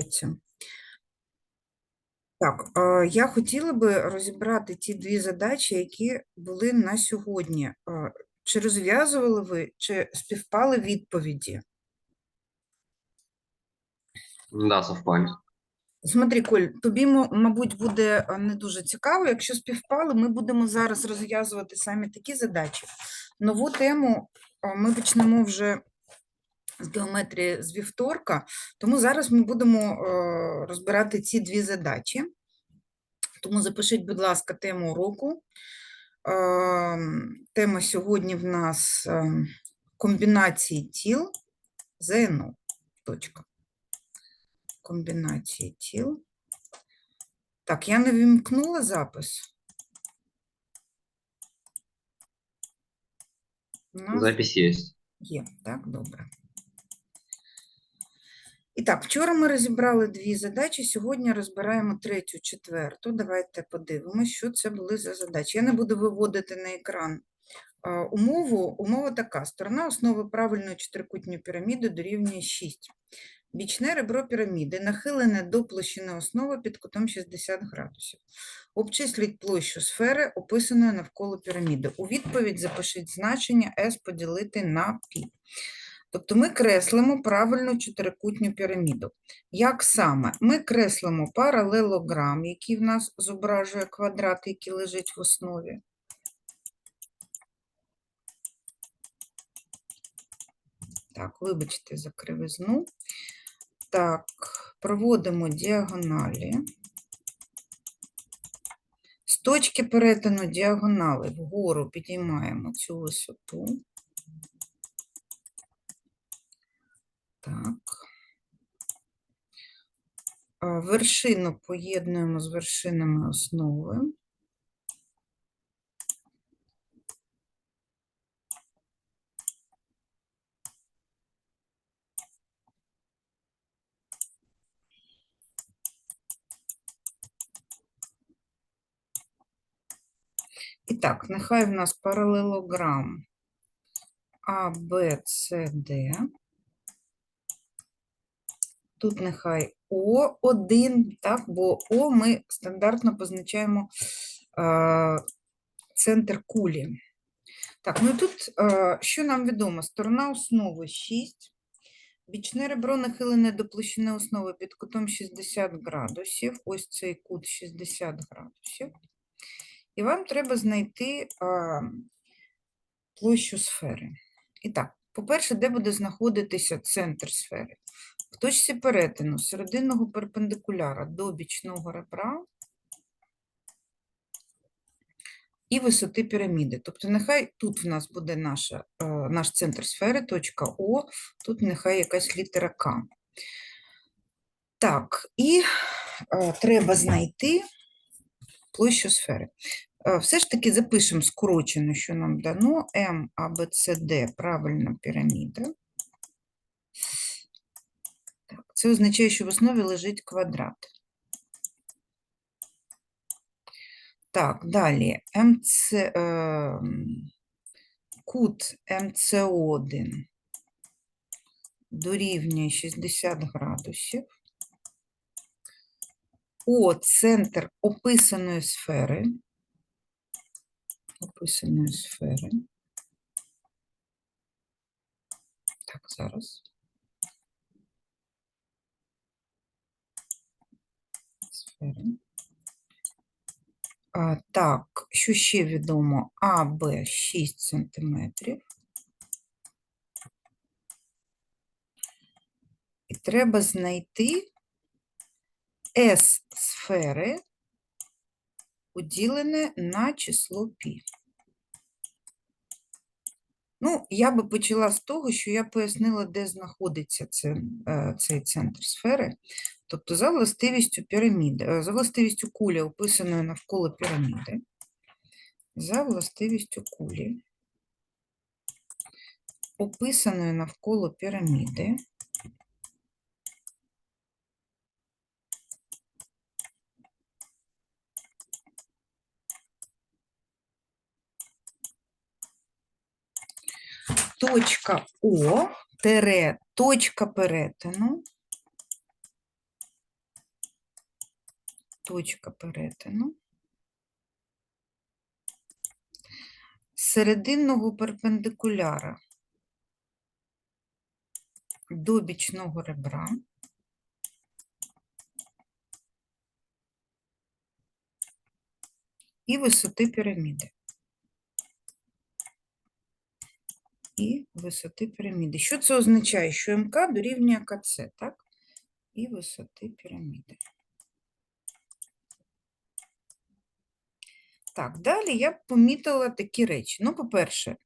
Працю. Так, е, я хотіла би розібрати ті дві задачі, які були на сьогодні. Е, Чи розв'язували ви, чи співпали відповіді? Да, совпали. Смотри, Коль, тобі, мабуть, буде е, не дуже цікаво. Якщо співпали, ми будемо зараз розв'язувати самі такі задачі. Нову тему е, ми почнемо вже з геометрії з вівторка, тому зараз ми будемо е, розбирати ці дві задачі. Тому запишіть, будь ласка, тему уроку. Ем, Тема сьогодні в нас ем, комбінації тіл ЗНО. Точка. Комбінації тіл. Так, я не вімкнула запис. Запись есть. Є, так, добре. І так, вчора ми розібрали дві задачі, сьогодні розбираємо третю, четверту. Давайте подивимось, що це були за задачі. Я не буду виводити на екран умову. Умова така: сторона основи правильної чотирикутньої піраміди дорівнює 6. Бічне ребро піраміди нахилене до площини основи під кутом 60 градусів. Обчисліть площу сфери, описаної навколо піраміди. У відповідь запишіть значення S поділити на π. Тобто ми креслимо правильну чотирикутню піраміду. Як саме? Ми креслимо паралелограм, який в нас зображує квадрат, який лежить в основі. Так, вибачте за кривизну. Так, проводимо діагоналі. З точки перетину діагонали вгору підіймаємо цю висоту. Так. Вершину поєднуємо з вершинами основи. І так, нехай в нас паралелограм А, Б, С, Д. Тут нехай О1, так, бо О ми стандартно позначаємо е, центр кулі. Так, ну і тут е, що нам відомо? Сторона основи 6, бічне ребро нахилене до площини основи під кутом 60 градусів. Ось цей кут 60 градусів. І вам треба знайти а, площу сфери. І так, по-перше, де буде знаходитися центр сфери? В точці перетину серединного перпендикуляра до бічного ребра і висоти піраміди. Тобто, нехай тут в нас буде наша, е, наш центр сфери, точка О, тут нехай якась літера К. Так, і е, треба знайти площу сфери. Е, Все ж таки запишемо скорочено, що нам дано М, А, Б, С, Д – правильна піраміда. Так, це означає, що в основі лежить квадрат. Так, далі МЦ, е, кут МЦО1 дорівнює 60 градусів. О, центр описаної сфери. Описаної сфери. Так, зараз. Сфери. А, так, що ще відомо? АБ 6 сантиметрів. І треба знайти С сфери, поділене на число π. Ну, я би почала з того, що я пояснила, де знаходиться е, цей центр сфери. Тобто за властивістю піраміди, е, за властивістю кулі, описаної навколо піраміди, за властивістю кулі, описаної навколо піраміди, точка О, тире, точка перетину точка перетину серединного перпендикуляра до бічного ребра і висоти піраміди. І висоти піраміди. Що це означає? Що МК дорівнює КЦ, так? І висоти піраміди. Так, далі я помітила такі речі. Ну, по-перше,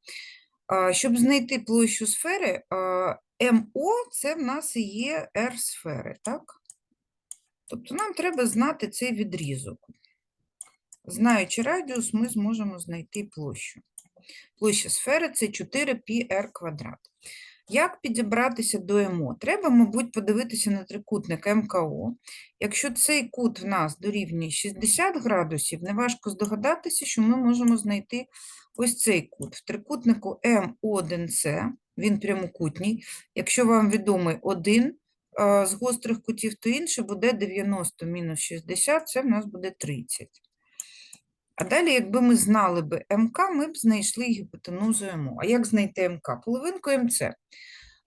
щоб знайти площу сфери, МО це в нас і є R сфери, так? Тобто нам треба знати цей відрізок. Знаючи радіус, ми зможемо знайти площу. Площа сфери це 4πr квадрат. Як підібратися до МО? Треба, мабуть, подивитися на трикутник МКО. Якщо цей кут в нас дорівнює 60 градусів, неважко здогадатися, що ми можемо знайти ось цей кут. В трикутнику М1С, він прямокутній. Якщо вам відомий один з гострих кутів, то інший буде 90 мінус 60, це в нас буде 30. А далі, якби ми знали би МК, ми б знайшли гіпотенузу МО. А як знайти МК? Половинку МЦ.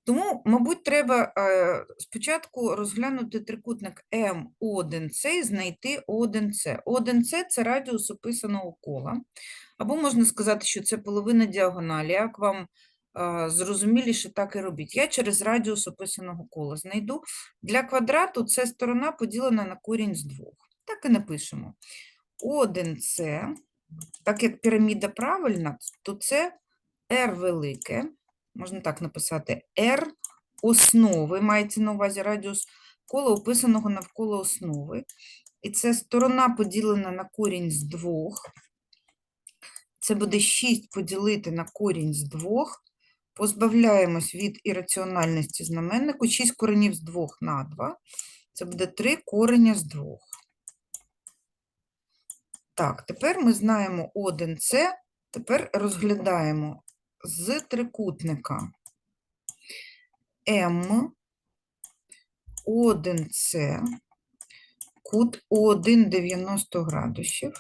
Тому, мабуть, треба е, спочатку розглянути трикутник М1С і знайти О1С. О1С – це радіус описаного кола. Або можна сказати, що це половина діагоналі. Як вам е, зрозуміліше, так і робіть. Я через радіус описаного кола знайду. Для квадрату це сторона поділена на корінь з двох. Так і напишемо. О1С, так як піраміда правильна, то це R велике, можна так написати, R основи, мається на увазі радіус кола, описаного навколо основи. І це сторона поділена на корінь з двох. Це буде 6 поділити на корінь з двох. Позбавляємось від ірраціональності знаменнику. 6 коренів з 2 на 2. Це буде 3 кореня з 2. Так, тепер ми знаємо 1С, тепер розглядаємо з трикутника М, 1С, кут О1 90 градусів.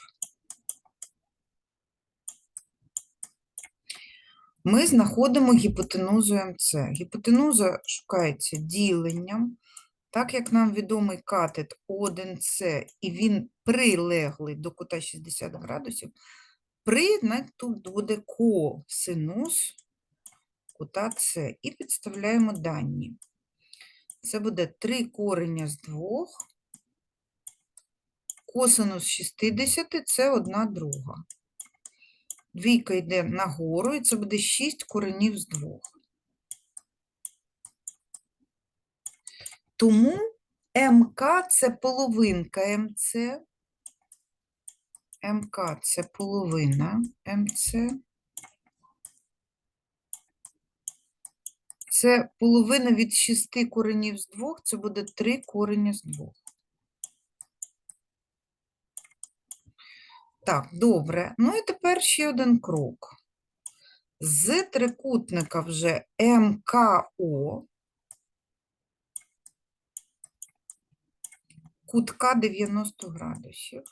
Ми знаходимо гіпотенузу МЦ. Гіпотенуза шукається діленням. Так як нам відомий катет О1С, і він прилеглий до кута 60 градусів, при тут буде косинус кута С. І підставляємо дані. Це буде 3 кореня з 2. Косинус 60 – це 1 друга. Двійка йде нагору, і це буде 6 коренів з 2. Тому МК це половинка МЦ. МК це половина МЦ. Це половина від 6 коренів з 2, це буде 3 корення з 2. Так, добре. Ну і тепер ще один крок. З трикутника вже МКО кутка 90 градусів.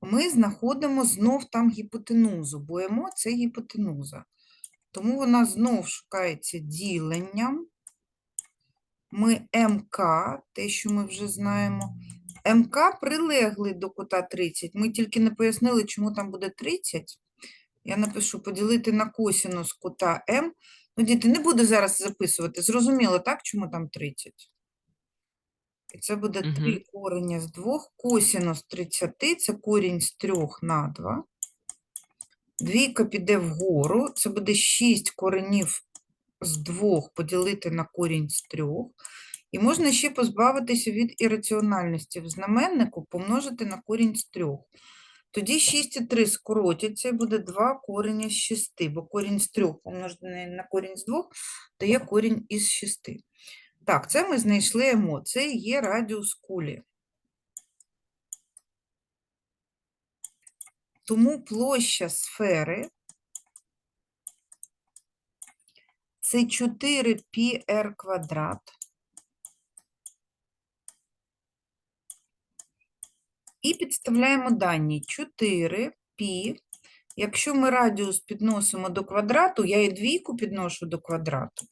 Ми знаходимо знов там гіпотенузу, бо МО – це гіпотенуза. Тому вона знов шукається діленням. Ми МК, те, що ми вже знаємо, МК прилеглий до кута 30. Ми тільки не пояснили, чому там буде 30. Я напишу поділити на косінус кута М. Ну, діти, не буду зараз записувати. Зрозуміло, так, чому там 30? І це буде 3 Мгм. корення з 2. Косінус 30 – це корінь з 3 на 2. Двійка піде вгору. Це буде 6 коренів з 2 поділити на корінь з 3. І можна ще позбавитися від ірраціональності в знаменнику, помножити на корінь з 3. Тоді 6 і 3 скоротяться, і буде 2 корення з 6, бо корінь з 3 помножений на корінь з 2 дає корінь із 6. Так, це ми знайшли МО. Це є радіус кулі. Тому площа сфери Це 4πr квадрат. І підставляємо дані 4 π. Якщо ми радіус підносимо до квадрату, я і двійку підношу до квадрату.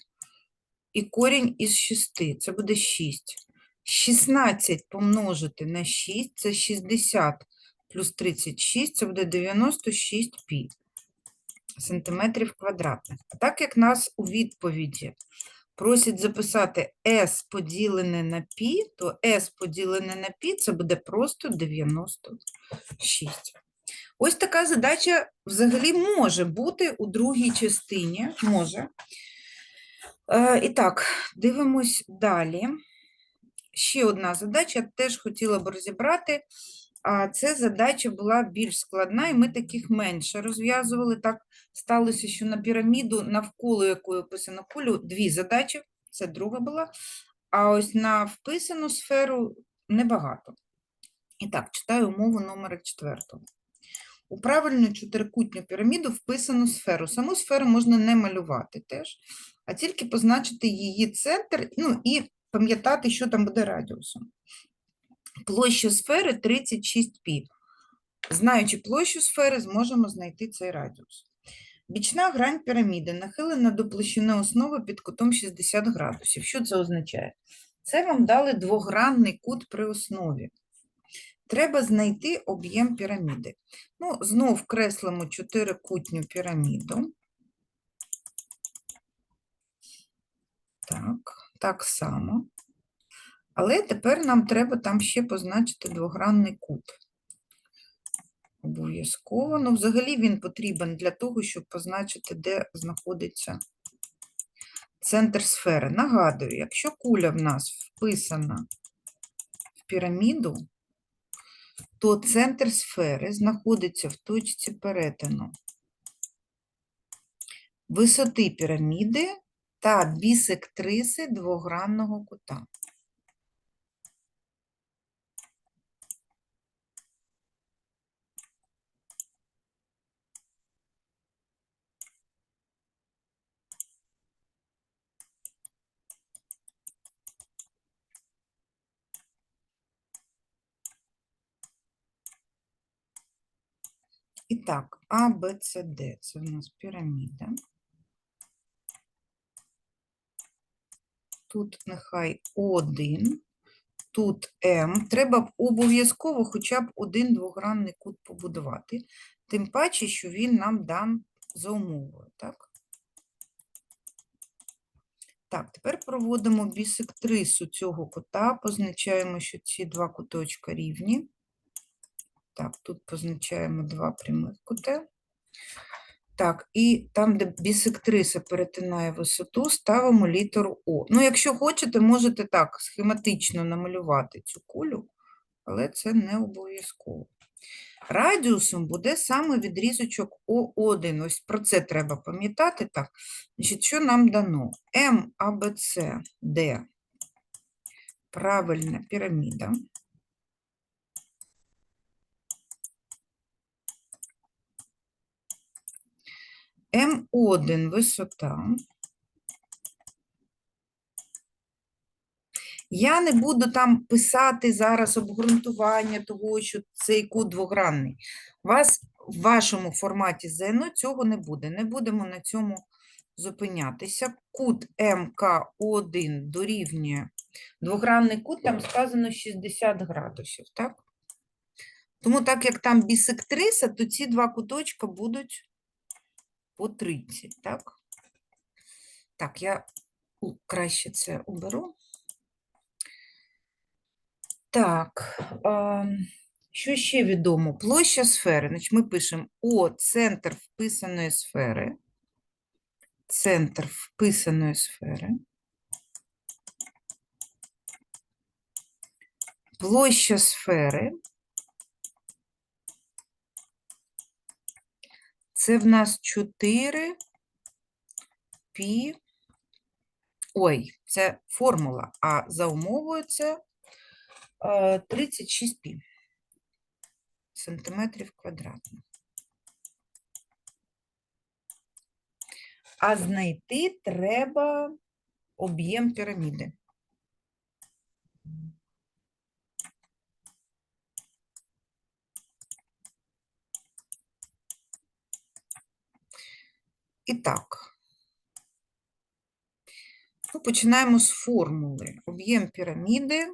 І корінь із 6, це буде 6. 16 помножити на 6, це 60 плюс 36, це буде 96 π сантиметрів квадратних. Так як нас у відповіді просять записати s поділене на π, то s поділене на π це буде просто 96. Ось така задача взагалі може бути у другій частині. Може. Е, і так, дивимось далі. Ще одна задача, теж хотіла б розібрати. А ця задача була більш складна, і ми таких менше розв'язували. Так сталося, що на піраміду, навколо якої описано кулю, дві задачі, це друга була. А ось на вписану сферу небагато. І так, читаю умову номера четвертого. У правильну чотирикутню піраміду вписану сферу. Саму сферу можна не малювати теж, а тільки позначити її центр, ну і пам'ятати, що там буде радіусом. Площа сфери 36 π. Знаючи площу сфери, зможемо знайти цей радіус. Бічна грань піраміди нахилена до площини основи під кутом 60 градусів. Що це означає? Це вам дали двогранний кут при основі. Треба знайти об'єм піраміди. Ну, знов креслимо чотирикутню піраміду. Так, так само. Але тепер нам треба там ще позначити двогранний кут. Обов'язково. Ну, взагалі він потрібен для того, щоб позначити, де знаходиться центр сфери. Нагадую, якщо куля в нас вписана в піраміду, то центр сфери знаходиться в точці перетину висоти піраміди та бісектриси двогранного кута. Так, А, Б, С, Д – це в нас піраміда. Тут нехай О1, тут М. Треба б обов'язково хоча б один двогранний кут побудувати. Тим паче, що він нам дан за умовою, так? Так, тепер проводимо бісектрису цього кута, позначаємо, що ці два куточка рівні. Так, тут позначаємо два прямих кути. Так, і там, де бісектриса перетинає висоту, ставимо літеру О. Ну, якщо хочете, можете так схематично намалювати цю кулю, але це не обов'язково. Радіусом буде саме відрізочок О1. Ось про це треба пам'ятати. Так, значить, що нам дано? М, А, Б, С, Д. Правильна піраміда. М1 висота. Я не буду там писати зараз обґрунтування того, що цей кут двогранний. У вас в вашому форматі ЗНО цього не буде. Не будемо на цьому зупинятися. Кут МК1 дорівнює двогранний кут, там сказано 60 градусів, так? Тому так як там бісектриса, то ці два куточка будуть по 30, так? Так, я краще це уберу. Так, що ще відомо? Площа сфери. Значить, ми пишемо О, центр вписаної сфери. Центр вписаної сфери. Площа сфери. Це в нас 4 пі. Ой, це формула, а за умовою це е, 36 пі сантиметрів квадратних. А знайти треба об'єм піраміди. І так. Ну, починаємо з формули. Об'єм піраміди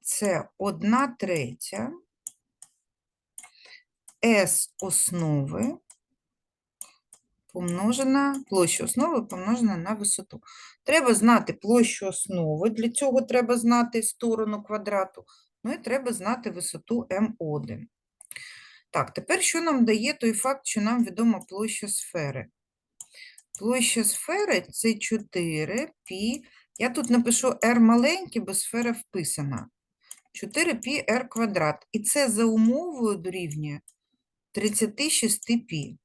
це 1 третя S основи помножена, площа основи помножена на висоту. Треба знати площу основи, для цього треба знати сторону квадрату, ну і треба знати висоту М1. Так, тепер що нам дає той факт, що нам відома площа сфери? Площа сфери це 4 пі. Я тут напишу r маленьке, бо сфера вписана. 4 пі r квадрат. І це за умовою дорівнює 36 пі.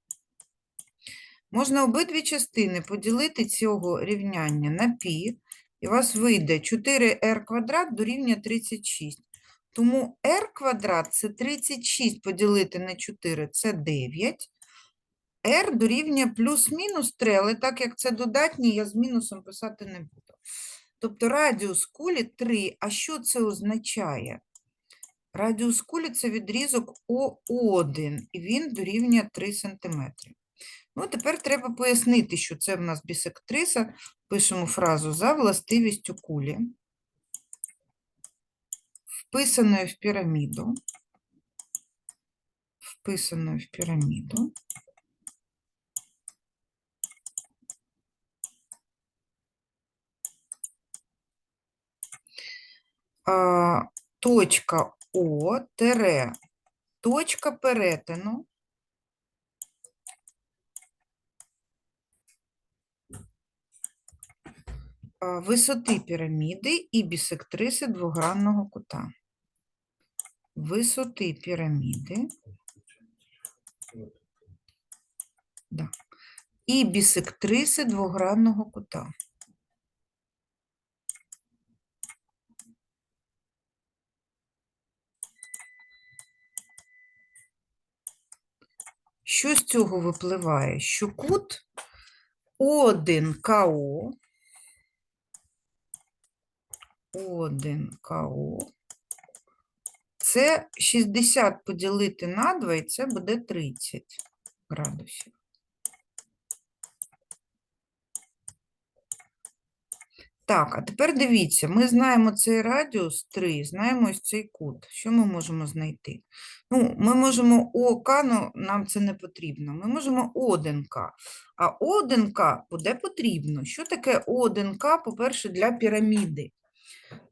Можна обидві частини поділити цього рівняння на пі, і у вас вийде 4r квадрат дорівнює 36. Тому r квадрат це 36 поділити на 4 це 9. r дорівнює плюс-мінус 3, але так як це додатній, я з мінусом писати не буду. Тобто радіус кулі 3. А що це означає? Радіус кулі це відрізок О1, і він дорівнює 3 см. Ну, тепер треба пояснити, що це в нас бісектриса. Пишемо фразу за властивістю кулі, вписаною в піраміду, вписаною в піраміду. Точка О, тире, точка перетину висоти піраміди і бісектриси двогранного кута. Висоти піраміди да. і бісектриси двогранного кута. Що з цього випливає? Що кут О1КО, О1КО, це 60 поділити на 2, і це буде 30 градусів. Так, а тепер дивіться, ми знаємо цей радіус 3, знаємо ось цей кут. Що ми можемо знайти? Ну, ми можемо ОК, ну нам це не потрібно. Ми можемо О1К. А О1К буде потрібно. Що таке О1К, по-перше, для піраміди?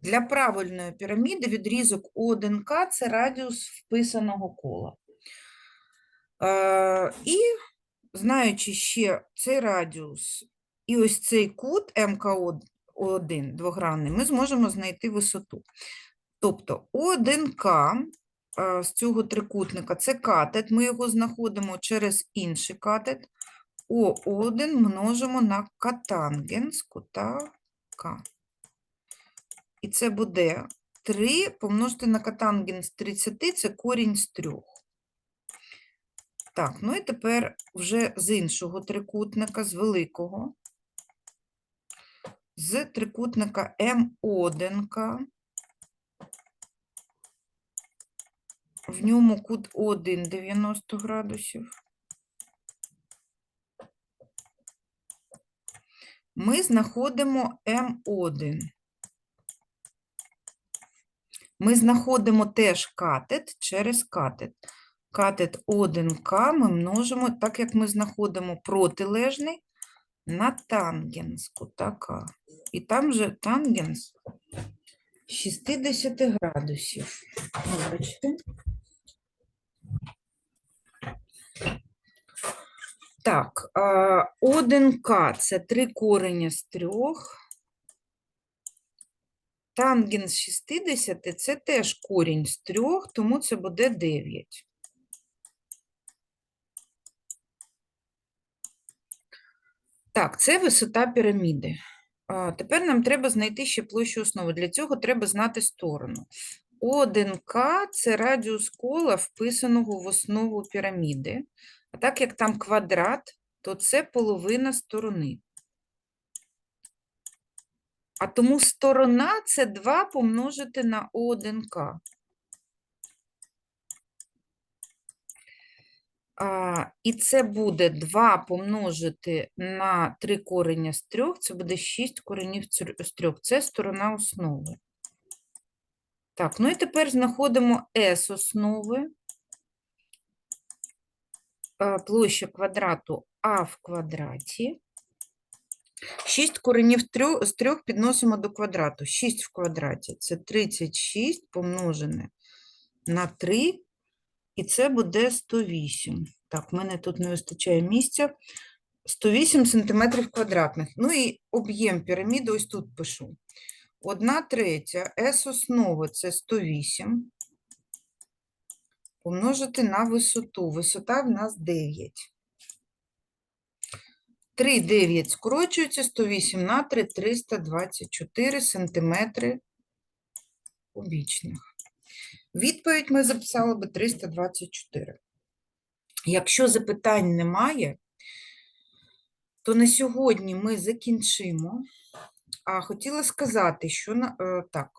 Для правильної піраміди відрізок О1К – це радіус вписаного кола. Е, і знаючи ще цей радіус і ось цей кут МКО1 двогранний, ми зможемо знайти висоту. Тобто О1К е, з цього трикутника це катет, ми його знаходимо через інший катет. О1 множимо на катангенс кута К. І це буде 3 помножити на катангенс 30, це корінь з 3. Так, ну і тепер вже з іншого трикутника, з великого, з трикутника М1, в ньому кут 1 90 градусів. Ми знаходимо М1. Ми знаходимо теж катет через катет. Катет 1К ми множимо, так як ми знаходимо протилежний, на тангенс кута. І там же тангенс 60 градусів. Вибачте. Так, 1К це 3 корення з 3. Тангенс 60 це теж корінь з 3, тому це буде 9. Так, це висота піраміди. Тепер нам треба знайти ще площу основи. Для цього треба знати сторону. 1К – це радіус кола, вписаного в основу піраміди. А так як там квадрат, то це половина сторони. А тому сторона – це 2 помножити на О1К. А, і це буде 2 помножити на 3 корення з 3, це буде 6 коренів з 3. Це сторона основи. Так, ну і тепер знаходимо S основи. Площа квадрату А в квадраті. 6 коренів з 3 підносимо до квадрату. 6 в квадраті – це 36 помножене на 3, і це буде 108. Так, в мене тут не вистачає місця. 108 сантиметрів квадратних. Ну і об'єм піраміди ось тут пишу. 1 третя S основи – це 108. Помножити на висоту. Висота в нас 9. 3, 9 скорочується, 108 на 3, 324 сантиметри кубічних. Відповідь ми записали би 324. Якщо запитань немає, то на сьогодні ми закінчимо. А хотіла сказати, що на, е, так,